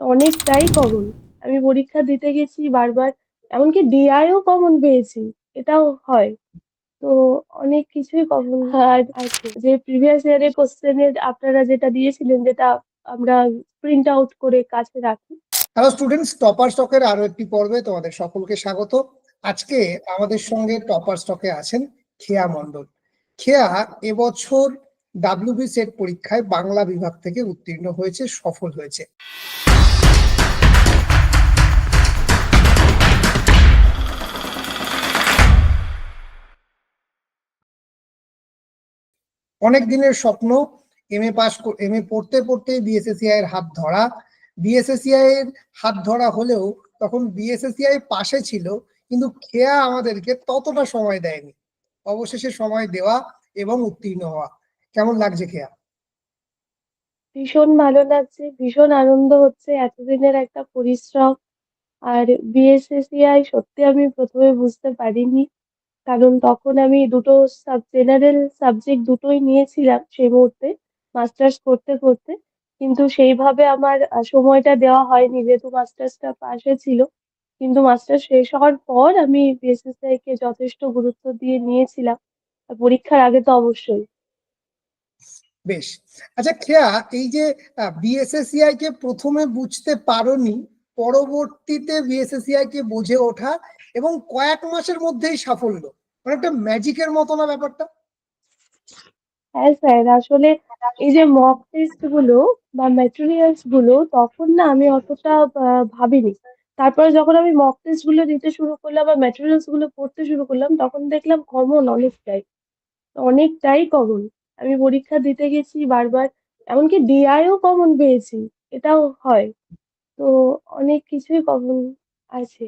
অনেকটাই কমন আমি পরীক্ষা দিতে গেছি বারবার, এমনকি ডিআইও কমন পেয়েছি, এটাও হয়। তো অনেক কিছুই কমন আর যে প্রিভিয়াস ইয়ারের কোশ্চেনের আপনারা যেটা দিয়েছিলেন, যেটা আমরা প্রিন্ট আউট করে কাছে রাখি। হ্যালো স্টুডেন্টস টপার স্টকের আরও একটি পর্বে তোমাদের সকলকে স্বাগত। আজকে আমাদের সঙ্গে টপার স্টকে আছেন খেয়া মণ্ডল। খেয়া, এবছর ডাব্লিউবি সেট পরীক্ষায় বাংলা বিভাগ থেকে উত্তীর্ণ হয়েছে, সফল হয়েছে। অনেক দিনের স্বপ্ন M A pass M A পড়তে পড়তে বিএসএসিআই এর হাত ধরা। বিএসএসিআই এর হাত ধরা হলেও তখন বিএসএসিআই পাশে ছিল, কিন্তু খেয়া আমাদেরকে ততটা সময় দেয়নি। অবশেষে সময় দেওয়া এবং উত্তীর্ণ হওয়া। কেমন লাগছে খেয়া? ভীষণ ভালো লাগছে, ভীষণ আনন্দ হচ্ছে, এতদিনের একটা পরিশ্রম। আর বিএসএসিআই সত্যি আমি প্রথমে বুঝতে পারিনি, কারণ তখন আমি দুটো সাব জেনারেল সাবজেক্ট দুটোই নিয়েছিলাম সেই মুহূর্তে মাস্টার্স করতে করতে। কিন্তু সেইভাবে আমার সময়টা দেওয়া হয়নি, যেহেতু মাস্টার্সটা পাশে ছিল। কিন্তু মাস্টার্স শেষ হওয়ার পর আমি বিএসএসআই কে যথেষ্ট গুরুত্ব দিয়ে নিয়েছিলাম। পরীক্ষার আগে তো অবশ্যই। বেশ। আচ্ছা খেয়া, এই যে বিএসএসিআই কে প্রথমে বুঝতে পারোনি, পরবর্তীতে বিএসএসিআই কে বুঝে ওঠা এবং কয়েক মাসের মধ্যেই সাফল্য। মানে একটা ম্যাজিকের মতো না ব্যাপারটা? হ্যাঁ স্যার, আসলে এই যে মক টেস্টগুলো বা ম্যাটেরিয়ালসগুলো তখন না আমি অতটা ভাবিনি। তারপরে যখন আমি মক টেস্টগুলো দিতে শুরু করলাম বা ম্যাটেরিয়ালসগুলো পড়তে শুরু করলাম, তখন দেখলাম কমন অনেকটাই। অনেকটাই কমন আমি পরীক্ষা দিতে গেছি বারবার এমনকি ডিআইও কমন পেয়েছি এটাও হয়। তো অনেক কিছুই কমন আছে।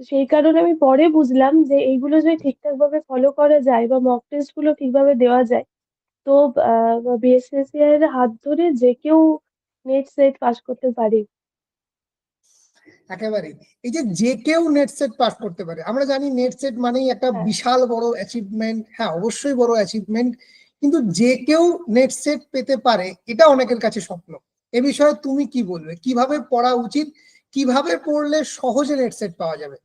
সেই কারণে আমি পরে বুঝলাম যে এইগুলো যদি ঠিকঠাক ভাবে ফলো করা যায় বা মক টেস্টগুলো ঠিকভাবে দেওয়া যায় তো বিএসএসসিআই এর হাত ধরে যে কেউ নেট সেট পাস করতে পারে। একেবারে এই যে যে কেউ নেট সেট পাস করতে পারে আমরা জানি নেট সেট মানেই একটা হ্যাঁ। বিশাল বড় অ্যাচিভমেন্ট হ্যাঁ অবশ্যই বড় অ্যাচিভমেন্ট কিন্তু যে কেউ নেট সেট পেতে পারে, এটা অনেকের কাছে স্বপ্ন। এ বিষয়ে তুমি কি বলবে? কীভাবে পড়া উচিত? কীভাবে পড়লে সহজে নেট সেট পাওয়া যাবে?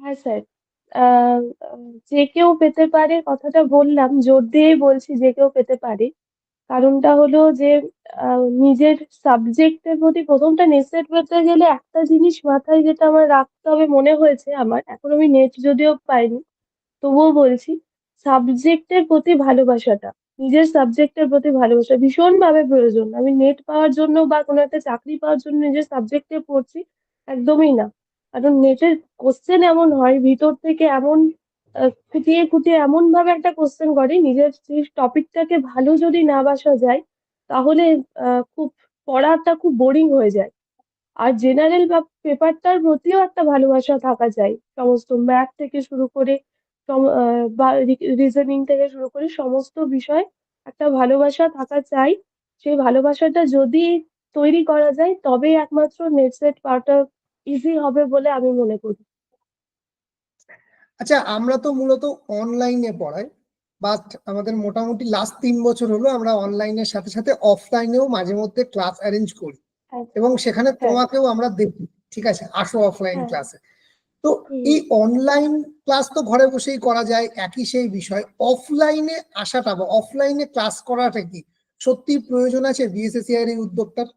হ্যাঁ স্যার যে কেউ পেতে পারে, কথাটা বললাম, জোর দিয়েই বলছি যে কেউ পেতে পারে। কারণটা হলো যে নিজের সাবজেক্টের প্রতি প্রথমটা নেট সেট পেতে গেলে একটা জিনিস মাথায় যেটা আমার রাখতে হবে মনে হয়েছে আমার। এখন আমি নেট যদিও পাইনি, তবুও বলছি সাবজেক্টের প্রতি ভালোবাসাটা, নিজের সাবজেক্টের প্রতি ভালোবাসা ভীষণভাবে প্রয়োজন। আমি নেট পাওয়ার জন্য বা কোনো একটা চাকরি পাওয়ার জন্য নিজের সাবজেক্টে পড়ছি একদমই না। কারণ নেটের কোশ্চেন এমন হয়, ভিতর থেকে এমন খুঁটিয়ে খুঁটিয়ে এমন ভাবে একটা কোশ্চেন করে, নিজের সেই টপিকটাকে ভালো যদি না বাসা যায়, তাহলে খুব, পড়াটা খুব বোরিং হয়ে যায়। আর জেনারেল বা পেপারটার প্রতিও একটা ভালোবাসা থাকা চাই সমস্ত ম্যাথ থেকে শুরু করে বা রিজনিং থেকে শুরু করে সমস্ত বিষয় একটা ভালোবাসা থাকা চাই। সেই ভালোবাসাটা যদি তৈরি করা যায় তবেই একমাত্র নেট সেট পাওয়াটা ইজি হবে বলে আমি মনে করি। আচ্ছা আমরা তো মূলত অনলাইনে পড়াই। বাট আমাদের মোটামুটি লাস্ট তিন বছর হলো আমরা অনলাইনের সাথে সাথে অফলাইনেও মাঝে মধ্যে ক্লাস অ্যারেঞ্জ করি। হ্যাঁ এবং সেখানে হ্যাঁ। তোমাকেও আমরা দেখি ঠিক আছে? আসো অফলাইন হ্যাঁ। ক্লাসে তো এই অনলাইন ক্লাস তো ঘরে বসেই করা যায় একই সেই বিষয়। অফলাইনে আসাটা বা অফলাইনে ক্লাস করাটা কি সত্যি প্রয়োজন আছে বিএসএসিআই এর এই উদ্যোগটার?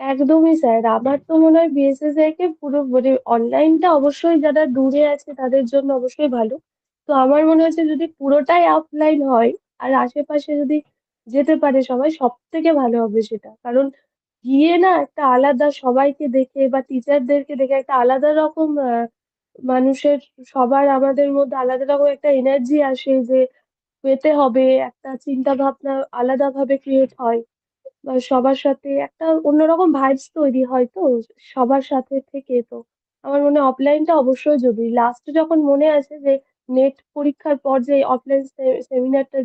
একদমই স্যার আমার তো মনে হয় বিএসএসআই কে পুরো মানে অনলাইনটা অবশ্যই যারা দূরে আছে তাদের জন্য অবশ্যই ভালো। তো আমার মনে হচ্ছে যদি পুরোটাই অফলাইন হয় আর আশেপাশে যদি যেতে পারে সবাই সব থেকে ভালো হবে সেটা। কারণ গিয়ে না একটা আলাদা সবাইকে দেখে বা টিচারদেরকে দেখে একটা আলাদা রকম মানুষের সবার আমাদের মধ্যে আলাদা রকম একটা এনার্জি আসে যে পেতে হবে, একটা চিন্তা ভাবনা আলাদাভাবে ক্রিয়েট হয়। বা সবার সাথে একটা অন্যরকম ভাইবস তৈরি হয় তো সবার সাথে থেকে তো। আমার মনে অফলাইনটা অবশ্যই জরুরি। লাস্ট যখন মনে আছে যে নেট পরীক্ষার পর যে অফলাইন সেমিনারটা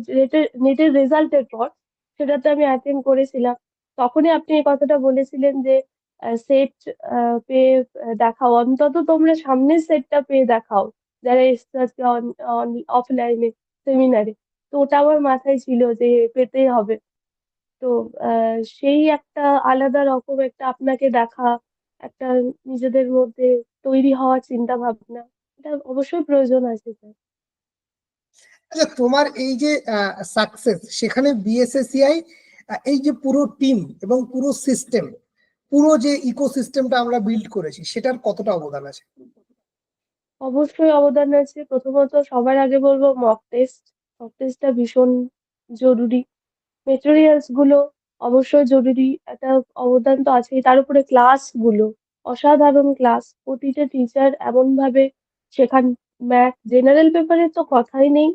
নেটের রেজাল্টের পর, সেটাতে আমি অ্যাটেন্ড করেছিলাম। তখনই আপনি এই কথাটা বলেছিলেন যে সেট পেয়ে দেখাও। অন্তত তোমরা সামনের সেটটা পেয়ে দেখাও, যারা এসছে আজকে অফলাইনে সেমিনারে তো ওটা আমার মাথায় ছিল যে পেতেই হবে। তো সেই একটা আলাদা রকম একটা আপনাকে দেখা, একটা নিজেদের মধ্যে তৈরি হওয়ার চিন্তা ভাবনা এটা অবশ্যই প্রয়োজন আছে আচ্ছা তোমার এই যে সাকসেস সেখানে বিএসএসিআই এই যে পুরো টিম এবং পুরো সিস্টেম পুরো যে ইকোসিস্টেমটা আমরা বিল্ড করেছি, সেটার কতটা অবদান আছে? অবশ্যই অবদান আছে। প্রথমত সবার আগে বলব মক টেস্ট মক টেস্টটা ভীষণ জরুরি। মেটেরিয়ালসগুলো অবশ্যই জরুরি। একটা অবদান তো আছেই। তার উপরে ক্লাসগুলো, অসাধারণ ক্লাস প্রতিটা টিচার এমন ভাবে শেখান ম্যাথ জেনারেল পেপারের তো কথাই নেই।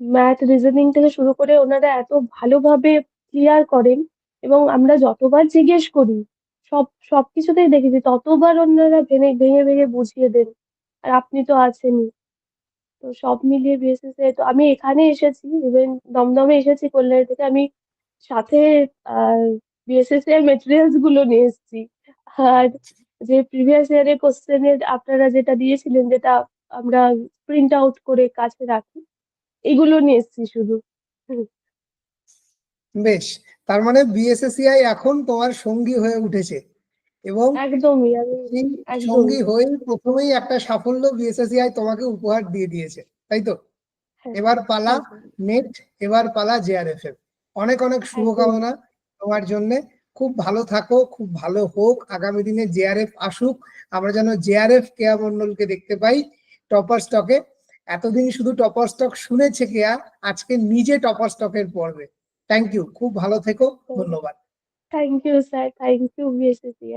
ম্যাথ রিজনিং থেকে শুরু করে ওনারা এত ভালোভাবে ক্লিয়ার করেন এবং আমরা যতবার জিজ্ঞেস করি, সব সবকিছুতেই দেখেছি, ততবার ওনারা ভেঙে ভেঙে ভেঙে বুঝিয়ে দেন, আর আপনি তো আছেনই। তো সব মিলিয়ে বিএসএসএ তো আমি এখানে এসেছি ইভেন দমদমে এসেছি, কল্যাণী থেকে আমি সাথে, আহ বিএসএসসি এর মেটেরিয়ালসগুলো নিয়ে এসেছি। আর যে প্রিভিয়াস ইয়ারের কোশ্চেনের আপনারা যেটা দিয়েছিলেন, যেটা আমরা প্রিন্ট আউট করে কাছে রাখি, এগুলো নিয়ে এসেছি শুধু। বেশ তার মানে বিএসএসিআই এখন তোমার সঙ্গী হয়ে উঠেছে। এবং একদমই আমি সঙ্গী হয়ে প্রথমেই একটা সাফল্য বিএসএসিআই তোমাকে উপহার দিয়ে দিয়েছে তাই তো? হ্যাঁ, এবার পালা। নেট এবার পালা জেআরএফএফ অনেক অনেক শুভকামনা তোমার জন্য। খুব ভালো থাকো খুব ভালো হোক আগামী দিনে জেআরএফ আসুক আমরা যেন জেআরএফ কেয়া মন্ডলকে দেখতে পাই টপার স্টকে। এতদিন শুধু টপার স্টক শুনেছে কেয়া আজকে নিজে টপার স্টকের পর্বে। থ্যাংক ইউ খুব ভালো থেকো। ধন্যবাদ। Thank you sir thank you BSSC